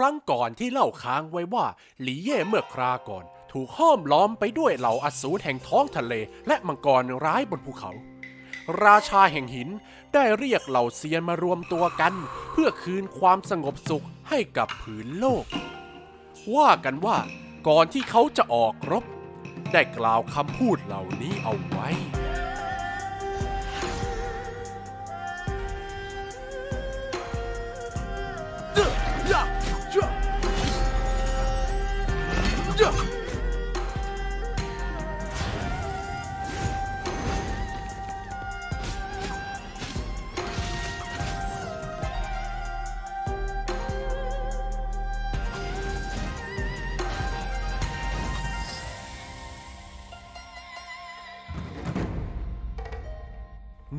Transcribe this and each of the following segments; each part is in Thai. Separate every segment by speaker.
Speaker 1: ครั้งก่อนที่เล่าค้างไว้ว่า หลีเย่เมื่อคราก่อน ถูกห้อมล้อมไปด้วยเหล่าอสูรแห่งท้องทะเล และมังกรร้ายบนภูเขา ราชาแห่งหินได้เรียกเหล่าเซียนมารวมตัวกัน เพื่อคืนความสงบสุขให้กับผืนโลก ว่ากันว่าก่อนที่เขาจะออกรบ ได้กล่าวคำพูดเหล่านี้เอาไว้ น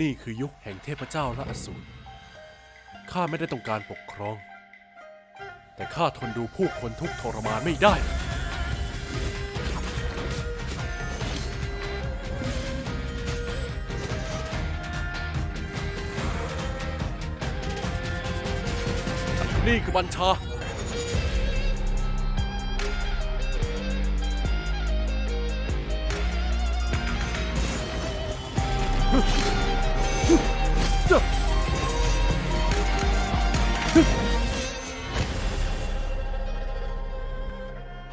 Speaker 1: ี่คือยุคแห่งเทพเจ้าและอสูร ข้าไม่ได้ต้องการปกครอง แต่ข้าทนดูผู้คนทุกทรมานไม่ได้ นี่คือบัญชา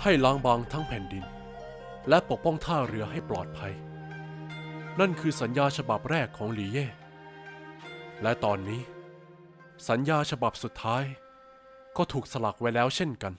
Speaker 1: ให้ล้างบางทั้งแผ่นดิน และปกป้องท่าเรือให้ปลอดภัย นั่นคือสัญญาฉบับแรกของหลีเย่ และตอนนี้ สัญญาฉบับสุดท้าย ก็ถูกสลักไว้แล้วเช่นกัน